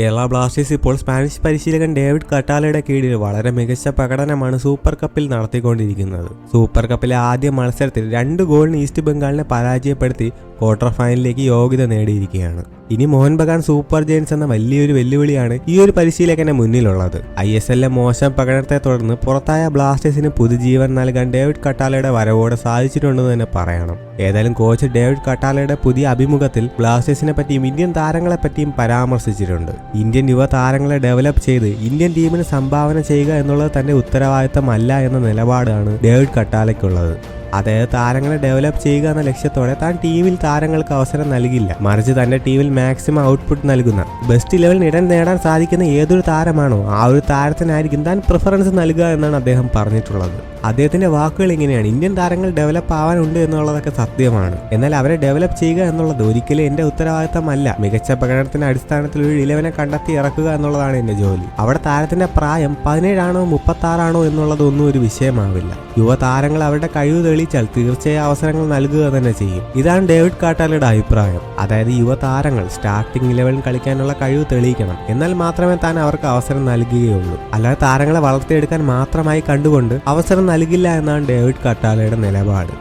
Kerala Blasters ഇപ്പോൾ Spanish പരിശീലകൻ David കട്ടാലയുടെ കീഴിൽ വളരെ മികച്ച പ്രകടനമാണ് സൂപ്പർ കപ്പിൽ നടത്തിക്കൊണ്ടിരിക്കുന്നത്. സൂപ്പർ കപ്പിലെ ആദ്യ മത്സരത്തിൽ രണ്ട് ഗോളിന് ഈസ്റ്റ് ബംഗാളിനെ പരാജയപ്പെടുത്തി ക്വാർട്ടർ ഫൈനലിലേക്ക് യോഗ്യത നേടിയിരിക്കുകയാണ്. ഇനി മോഹൻ ബഗാൻ സൂപ്പർ ജയൻസ് എന്ന വലിയൊരു വെല്ലുവിളിയാണ് ഈ ഒരു പരിശീലകന്റെ മുന്നിലുള്ളത്. ഐ എസ് എല്ലിലെ മോശം പകടത്തെ തുടർന്ന് പുറത്തായ ബ്ലാസ്റ്റേഴ്സിന് പുതുജീവൻ നൽകാൻ ഡേവിഡ് കട്ടാലയുടെ വരവോടെ സാധിച്ചിട്ടുണ്ടെന്ന് തന്നെ പറയണം. ഏതായാലും കോച്ച് ഡേവിഡ് കട്ടാലയുടെ പുതിയ അഭിമുഖത്തിൽ ബ്ലാസ്റ്റേഴ്സിനെ പറ്റിയും ഇന്ത്യൻ താരങ്ങളെ പറ്റിയും പരാമർശിച്ചിട്ടുണ്ട്. ഇന്ത്യൻ യുവ താരങ്ങളെ ഡെവലപ്പ് ചെയ്ത് ഇന്ത്യൻ ടീമിന് സംഭാവന ചെയ്യുക എന്നുള്ളത് തന്റെ ഉത്തരവാദിത്തമല്ല എന്ന നിലപാടാണ് ഡേവിഡ് കട്ടാലയ്ക്കുള്ളത്. അതായത് താരങ്ങളെ ഡെവലപ്പ് ചെയ്യുക എന്ന ലക്ഷ്യത്തോടെ താൻ ടീമിൽ താരങ്ങൾക്ക് അവസരം നൽകില്ല. മറിച്ച് തന്റെ ടീമിൽ മാക്സിമം ഔട്ട്പുട്ട് നൽകുന്ന ബെസ്റ്റ് ലെവലിൽ ഇടം നേടാൻ സാധിക്കുന്ന ഏതൊരു താരമാണോ ആ ഒരു താരത്തിനായിരിക്കും താൻ പ്രിഫറൻസ് നൽകുക എന്നാണ് അദ്ദേഹം പറഞ്ഞിട്ടുള്ളത്. അദ്ദേഹത്തിന്റെ വാക്കുകൾ ഇങ്ങനെയാണ് ഇന്ത്യൻ താരങ്ങൾ ഡെവലപ്പ് ആവാനുണ്ട് എന്നുള്ളതൊക്കെ സത്യമാണ്. എന്നാൽ അവരെ ഡെവലപ്പ് ചെയ്യുക എന്നുള്ളത് ഒരിക്കലും എന്റെ ഉത്തരവാദിത്തമല്ല. മികച്ച പ്രകടനത്തിന്റെ അടിസ്ഥാനത്തിൽ ഒരു ഇലവനെ കണ്ടെത്തി ഇറക്കുക എന്നുള്ളതാണ് എന്റെ ജോലി. അവിടെ താരത്തിന്റെ പ്രായം പതിനേഴാണോ മുപ്പത്തി ആറാണോ എന്നുള്ളതൊന്നും ഒരു വിഷയമാവില്ല. യുവ താരങ്ങൾ അവരുടെ കഴിവ് തെളിയിച്ചാൽ തീർച്ചയായും അവസരങ്ങൾ നൽകുക തന്നെ ചെയ്യും. ഇതാണ് ഡേവിഡ് കാട്ടാലയുടെ അഭിപ്രായം. അതായത് യുവതാരങ്ങൾ സ്റ്റാർട്ടിംഗ് ഇലവനിൽ കളിക്കാനുള്ള കഴിവ് തെളിയിക്കണം. എന്നാൽ മാത്രമേ താൻ അവർക്ക് അവസരം നൽകുകയുള്ളൂ. അല്ലാതെ താരങ്ങളെ വളർത്തിയെടുക്കാൻ മാത്രമായി കണ്ടുകൊണ്ട് അവസരം നൽകില്ല എന്നാണ് ഡേവിഡ് കട്ടാലയുടെ നിലപാട്.